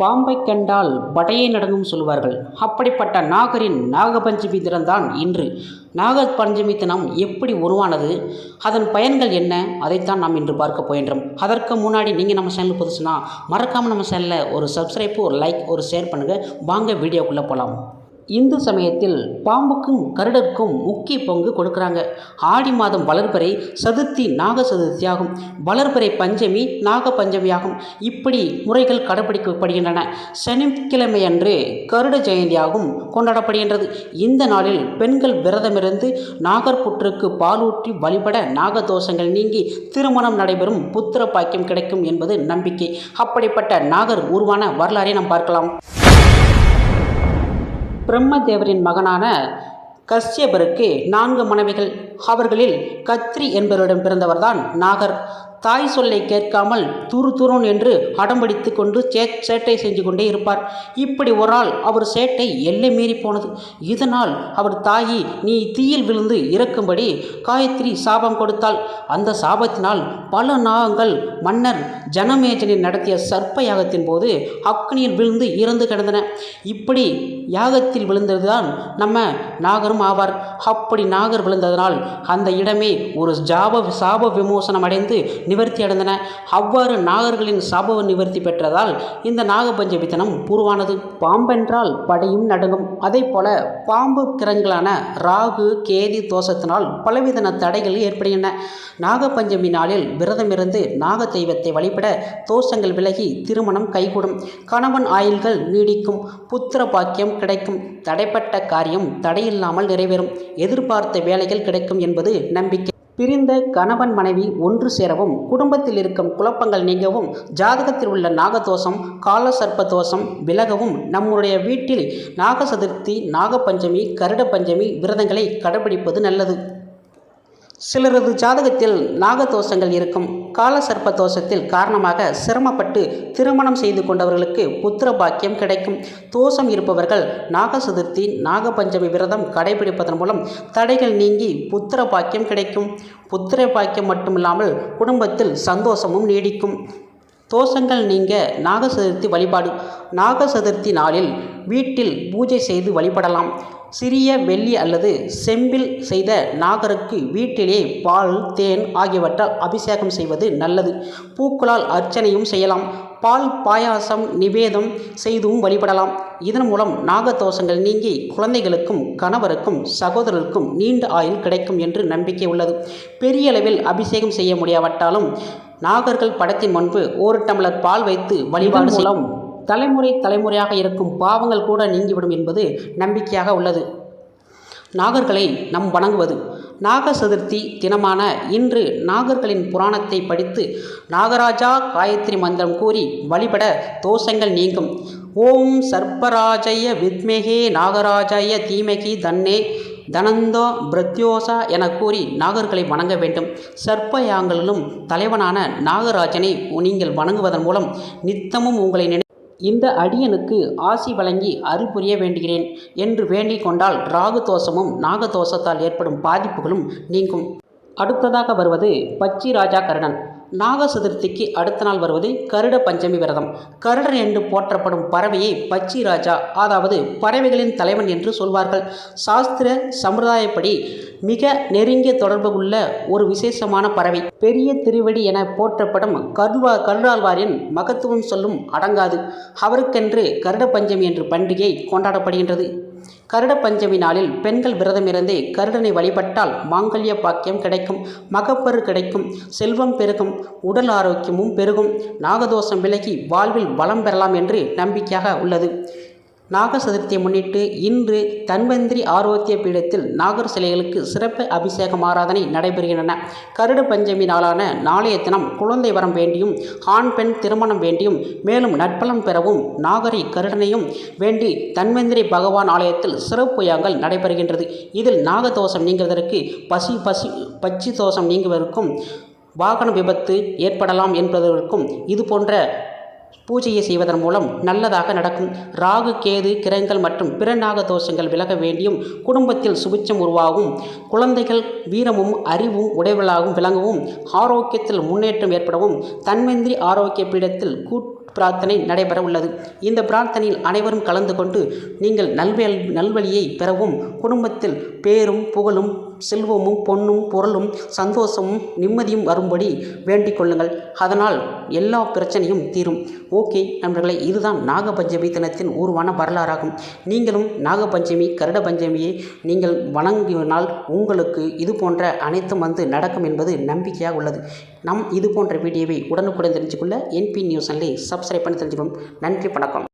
பாம்பை கண்டால் படையை நடங்கும் சொல்வார்கள். அப்படிப்பட்ட நாகரின் நாகபஞ்சமி தினம்தான் இன்று. நாக பஞ்சமி தினம் எப்படி உருவானது? அதன் பயன்கள் என்ன? அதைத்தான் நாம் இன்று பார்க்க போகின்றோம். அதற்கு முன்னாடி நீங்கள் நம்ம சேனல் புதுசுனா மறக்காமல் நம்ம சேனலில் ஒரு சப்ஸ்கிரைப் ஒரு லைக் ஒரு ஷேர் பண்ணுங்கள் வாங்க வீடியோக்குள்ளே போகலாம் இந்து சமயத்தில் பாம்புக்கும் கருடருக்கும் முக்கிய பங்கு கொடுக்குறாங்க. ஆடி மாதம் வளர்பறை சதுர்த்தி நாக சதுர்த்தியாகும். வளர்பறை பஞ்சமி நாக பஞ்சமியாகும். இப்படி முறைகள் கடைபிடிக்கப்படுகின்றன. சனிக்கிழமை அன்று கருட ஜெயந்தியாகவும் கொண்டாடப்படுகின்றது. இந்த நாளில் பெண்கள் விரதமிருந்து நாகர்புற்றுக்கு பாலூற்றி வழிபட நாகதோஷங்கள் நீங்கி திருமணம் நடைபெறும் புத்திர பாக்கியம் கிடைக்கும் என்பது நம்பிக்கை. அப்படிப்பட்ட நாகர் உருவான வரலாறை நாம் பார்க்கலாம். பிரம்மதேவரின் மகனான கஷ்யபருக்கு நான்கு மனைவிகள். அவர்களில் கத்ரி என்பவரிடம் பிறந்தவர்தான் நாகர். தாய் சொல்லை கேட்காமல் துரு துருன் என்று அடம்பிடித்து கொண்டு சே சேட்டை செஞ்சு கொண்டே இருப்பார். இப்படி ஒரு நாள் அவர் சேட்டை எல்லை மீறி போனது. இதனால் அவர் தாயி நீ தீயில் விழுந்து இறக்கும்படி காயத்ரி சாபம் கொடுத்தாள். அந்த சாபத்தினால் பல நாகங்கள் மன்னர் ஜனமேஜனை நடத்திய சர்ப்ப யாகத்தின் போது அக்னியில் விழுந்து இறந்து கிடந்தன. இப்படி யாகத்தில் விழுந்ததுதான் நம்ம நாகரும் ஆவார். அப்படி நாகர் விழுந்ததனால் அந்த இடமே ஒரு ஜாப சாப விமோசனம் அடைந்து நிவர்த்தி அடைந்தன. அவ்வாறு நாகர்களின் சாப நிவர்த்தி பெற்றதால் இந்த நாகபஞ்சமி தினம் உருவானது பாம்பென்றால் படையும் நடுங்கும். அதே போல பாம்பு கிரங்களான ராகு கேதி தோஷத்தினால் பலவிதன தடைகள் ஏற்படுகின்றன. நாகபஞ்சமி நாளில் விரதமிருந்து நாக தெய்வத்தை வழிபட தோஷங்கள் விலகி திருமணம் கைகூடும். கணவன் ஆயுள்கள் நீடிக்கும். புத்திர பாக்கியம் கிடைக்கும். தடைப்பட்ட காரியம் தடையில்லாமல் நிறைவேறும். எதிர்பார்த்த வேலைகள் கிடைக்கும் என்பது நம்பிக்கை. பிரிந்த கணவன் மனைவி ஒன்று சேரவும் குடும்பத்தில் இருக்கும் குழப்பங்கள் நீங்கவும் ஜாதகத்தில் உள்ள நாகதோஷம் கால சர்ப்ப தோஷம் விலகவும் நம்முடைய வீட்டில் நாக சதுர்த்தி நாகப்பஞ்சமி கருட பஞ்சமி விரதங்களை கடைபிடிப்பது நல்லது. சிலரது ஜாதகத்தில் நாகதோஷங்கள் இருக்கும். காலசர்ப்ப தோஷத்தில் காரணமாக சிரமப்பட்டு திருமணம் செய்து கொண்டவர்களுக்கு புத்திர பாக்கியம் கிடைக்கும். தோஷம் இருப்பவர்கள் நாக சதுர்த்தி நாகபஞ்சமி விரதம் கடைபிடிப்பதன் மூலம் தடைகள் நீங்கி புத்திர பாக்கியம் கிடைக்கும். புத்திர பாக்கியம் மட்டுமில்லாமல் குடும்பத்தில் சந்தோஷமும் நீடிக்கும். தோஷங்கள் நீங்க நாக சதுர்த்தி வழிபாடு. நாக சதுர்த்தி நாளில் வீட்டில் பூஜை செய்து வழிபடலாம். சிறிய வெள்ளி அல்லது செம்பில் செய்த நாகருக்கு வீட்டிலே பால் தேன் ஆகியவற்றால் அபிஷேகம் செய்வது நல்லது. பூக்களால் அர்ச்சனையும் செய்யலாம். பால் பாயாசம் நிவேதம் செய்தும் வழிபடலாம். இதன் மூலம் நாகதோஷங்கள் நீங்கி குழந்தைகளுக்கும் கணவருக்கும் சகோதரருக்கும் நீண்ட ஆயுள் கிடைக்கும் என்று நம்பிக்கை உள்ளது. பெரிய அளவில் அபிஷேகம் செய்ய முடியாவிட்டாலும் நாகர்கள் படத்தின் முன்பு ஒரு டம்ளர் பால் வைத்து வழிபாடு மூலம் தலைமுறை தலைமுறையாக இருக்கும் பாவங்கள் கூட நீங்கிவிடும் என்பது நம்பிக்கையாக உள்ளது. நாகர்களை நம் வணங்குவது. நாக சதுர்த்தி தினமான இன்று நாகர்களின் புராணத்தை படித்து நாகராஜா காயத்ரி மந்திரம் கூறி வழிபட தோஷங்கள் நீங்கும். ஓம் சர்ப்பராஜய வித்மேகே நாகராஜய தீமகி தன்னே தனந்தோ பிரத்யோசா என கூறி நாகர்களை வணங்க வேண்டும். சர்ப்பயாங்களிலும் தலைவனான நாகராஜனை நீங்கள் வணங்குவதன் மூலம் நித்தமும் உங்களை நினை இந்த அடியனுக்கு ஆசி வழங்கி அறிபுரிய வேண்டுகிறேன் என்று வேண்டிக் கொண்டால் ராகு தோஷமும் நாகதோஷத்தால் ஏற்படும் பாதிப்புகளும் நீங்கும். அடுத்ததாக வருவது பச்சி ராஜா கருடன் நாக சதுர்த்திக்கு அடுத்த நாள் வருவது கருட பஞ்சமி விரதம். கருடன் என்று போற்றப்படும் பறவையை பச்சி ராஜா அதாவது பறவைகளின் தலைவன் என்று சொல்வார்கள். சாஸ்திர சம்பிரதாயப்படி மிக நெருங்கிய தொடர்பு உள்ள ஒரு விசேஷமான பறவை. பெரிய திருவடி என போற்றப்படும் கருவா கருடாழ்வாரின் மகத்துவம் சொல்லும் அடங்காது. அவருக்கென்று கருட பஞ்சமி என்று பண்டிகை கொண்டாடப்படுகின்றது. கருட பஞ்சமி நாளில் பெண்கள் விரதமிருந்தே கருடனை வழிபட்டால் மாங்கல்ய பாக்கியம் கிடைக்கும் மகப்பரு கிடைக்கும் செல்வம் பெருகும் உடல் ஆரோக்கியமும் பெருகும் நாகதோஷம் விலகி வாழ்வில் வளம் பெறலாம் என்று நம்பிக்கையாக உள்ளது. நாக சதுர்த்தியை முன்னிட்டு இன்று தன்வந்திரி ஆரோக்கிய பீடத்தில் நாகர் சிலைகளுக்கு சிறப்பு அபிஷேகம் ஆராதனை நடைபெறுகின்றன. கருட பஞ்சமி நாளான நாளைய தினம் குழந்தை வரம் வேண்டியும் ஆண் பெண் திருமணம் வேண்டியும் மேலும் நட்பலம் பெறவும் நாகரி கருடனையும் வேண்டி தன்வந்திரி பகவான் ஆலயத்தில் சிறப்பு யாகங்கள் நடைபெறுகின்றது. இதில் நாகதோஷம் நீங்குவதற்கு பசி பசி பச்சி தோஷம் நீங்குவதற்கும் வாகன விபத்து ஏற்படலாம் என்பதற்கும் இது போன்ற பூஜையை செய்வதன் மூலம் நல்லதாக நடக்கும். ராகு கேது கிரகங்கள் மற்றும் பிற நாக தோஷங்கள் விலக வேண்டியும் குடும்பத்தில் சுபிச்சம் உருவாகும். குழந்தைகள் வீரமும் அறிவும் உடைவலாகவும் விளங்கவும் ஆரோக்கியத்தில் முன்னேற்றம் ஏற்படவும் தன்வந்திரி ஆரோக்கிய பீடத்தில் கூட் பிரார்த்தனை நடைபெற உள்ளது. இந்த பிரார்த்தனையில் அனைவரும் கலந்து கொண்டு நீங்கள் நல்வல் நல்வழியை பெறவும் குடும்பத்தில் பேரும் புகழும் செல்வமும் பொன்னும் பொருளும் சந்தோஷமும் நிம்மதியும் வரும்படி வேண்டிக் கொள்ளுங்கள். அதனால் எல்லா பிரச்சனையும் தீரும். ஓகே நண்பர்களே இதுதான் நாகபஞ்சமி தினத்தின் உருவான வரலாறாகும். நீங்களும் நாகபஞ்சமி கருட பஞ்சமியை நீங்கள் வணங்கினால் உங்களுக்கு இது போன்ற அனைத்தும் வந்து நடக்கும் என்பது நம்பிக்கையாக உள்ளது. நம் இது போன்ற வீடியோவை உடனுக்குடன் தெரிஞ்சுக்கொள்ள என்பி நியூஸ் சேனலை சப்ஸ்கிரைப் பண்ணி தெரிஞ்சுக்கணும் நன்றி வணக்கம்.